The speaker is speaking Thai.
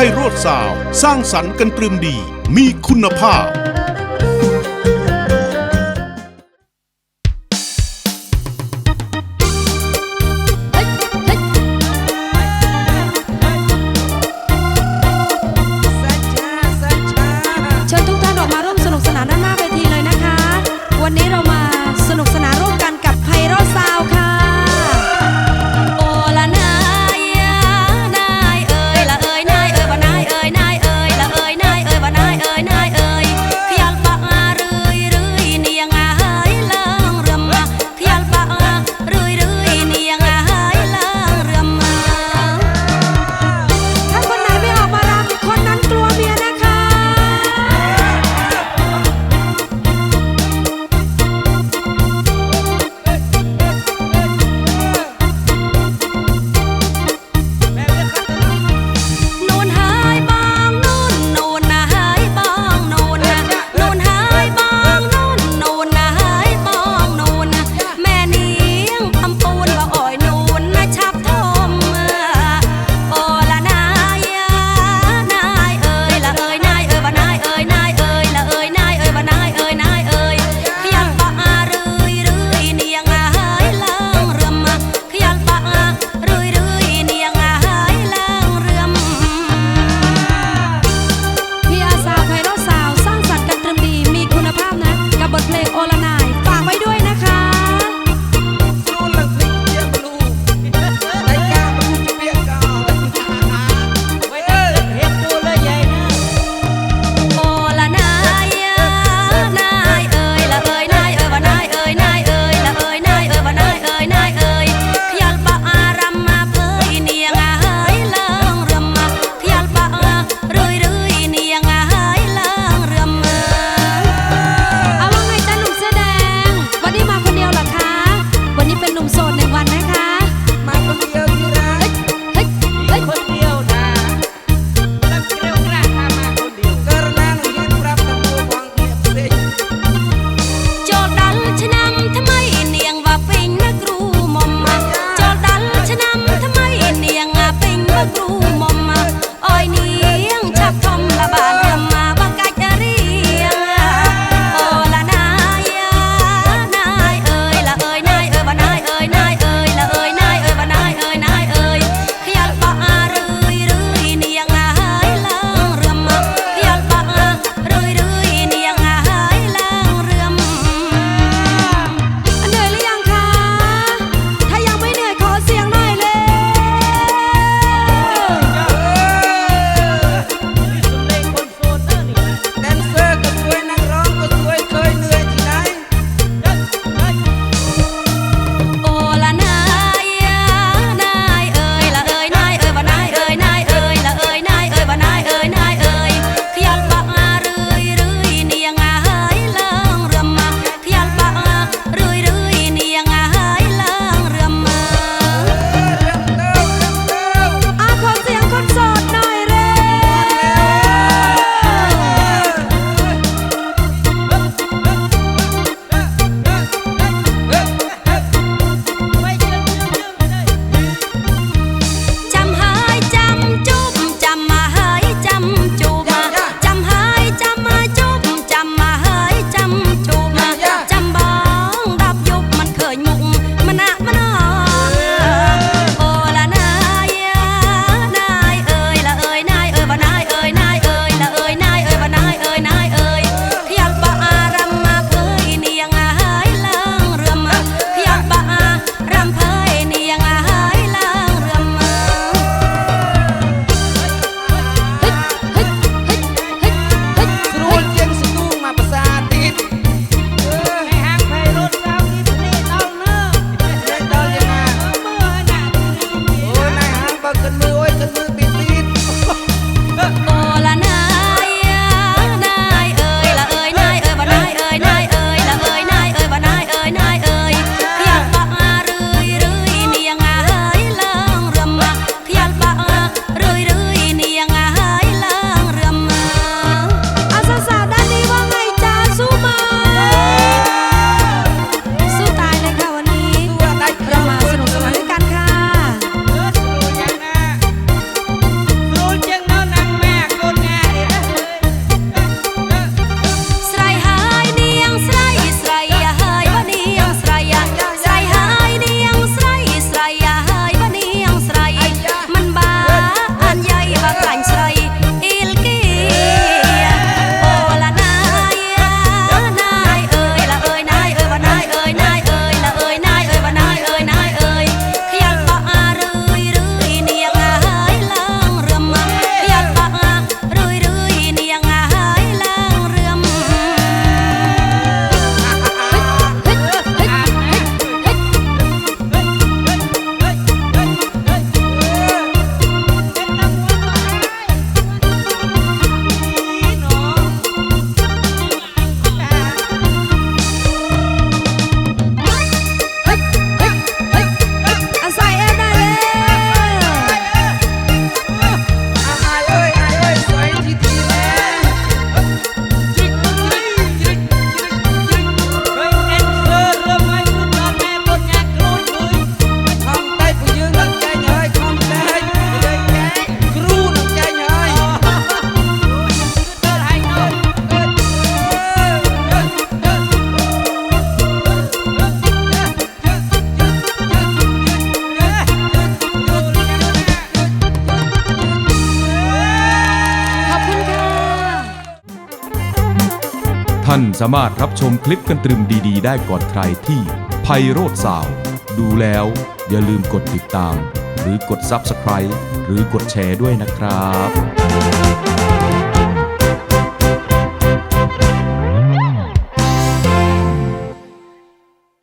ไพโรธซาว สร้างสรรค์กันตรึมดี มีคุณภาพ นี้เป็นหนุ่มโสดหนึ่งวันนะคะ มาคนเดียว Roy ท่านสามารถรับชมคลิปกันตรึมดี ๆ ได้ก่อนใครที่ไพโรดสาว ดูแล้วอย่าลืมกดติดตาม หรือกด Subscribe หรือกดแชร์ด้วยนะครับ